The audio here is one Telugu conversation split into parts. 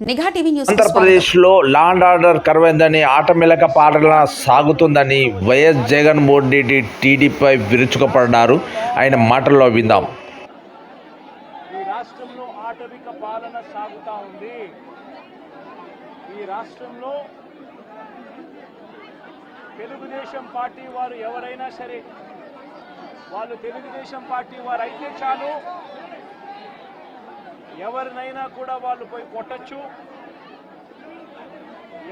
నిఘా టీవీ న్యూస్ ఆంధ్రప్రదేశ్లో లాండ్ ఆర్డర్ కరువైందని ఆటమిలక పాలన సాగుతుందని వైఎస్ జగన్మోహన్ రెడ్డి టీడీపై విరుచుకుపడ్డారు ఆయన మాటల్లో విందాం. ఈ రాష్ట్రంలో ఆటవిక పాలన సాగుతా ఉంది. ఈ రాష్ట్రంలో తెలుగుదేశం పార్టీ వారు ఎవరైనా సరే వాళ్ళు తెలుగుదేశం పార్టీ వారు అయితే చాలు. ఎవరినైనా కూడా వాళ్ళు పోయి కొట్టచ్చు.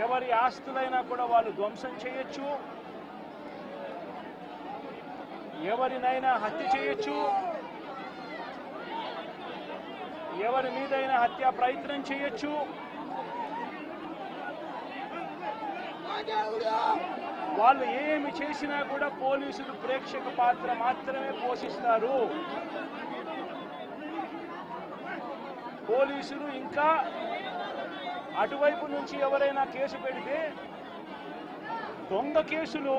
ఎవరి ఆస్తులైనా కూడా వాళ్ళు ధ్వంసం చేయొచ్చు. ఎవరినైనా హత్య చేయొచ్చు. ఎవరి మీదైనా హత్యా ప్రయత్నం చేయొచ్చు. వాళ్ళు ఏమి చేసినా కూడా పోలీసులు ప్రేక్షక పాత్ర మాత్రమే పోషిస్తారు. పోలీసులు ఇంకా అటువైపు నుంచి ఎవరైనా కేసు పెడితే దొంగ కేసులు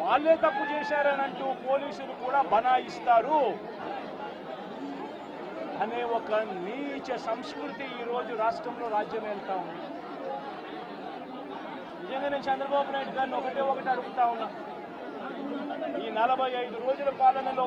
వాళ్ళే తప్పు చేశారనంటూ పోలీసులు కూడా బనాయిస్తారు అనే ఒక నీచ సంస్కృతి ఈరోజు రాష్ట్రంలో రాజ్యం వెళ్తా ఉంది. నిజంగా నేను చంద్రబాబు నాయుడు గారిని ఒకటే ఒకటి అడుగుతా ఉన్నా. ఈ నలభై ఐదు రోజుల పాలనలో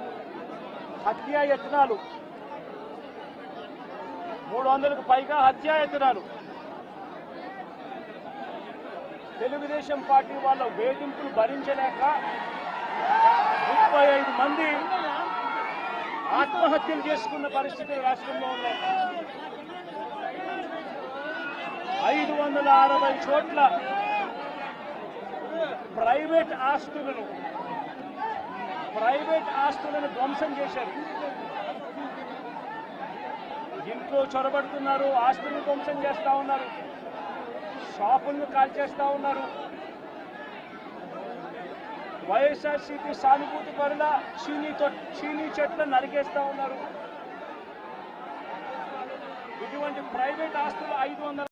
హత్యాయత్నాలు మూడు వందలకు పైగా హత్యాయత్నాలు తెలుగుదేశం పార్టీ వాళ్ళ వేధింపులు భరించలేక ముప్పై ఐదు మంది ఆత్మహత్యలు చేసుకున్న పరిస్థితులు రాష్ట్రంలో ఉన్నాయి. ఐదు వందల అరవై చోట్ల ప్రైవేట్ ఆస్తులను ప్రైవేట్ ఆస్తులను ధ్వంసం చేశారు. ఇంట్లో చొరబడుతున్నారు ఆస్తులను ధ్వంసం చేస్తా ఉన్నారు. షాపులను కాల్చేస్తా ఉన్నారు. వైఎస్ఆర్సీపీ సానుభూతి పరుల చీనీ చీనీ చెట్లు నరికేస్తా ఉన్నారు. ఇటువంటి ప్రైవేట్ ఆస్తులు ఐదు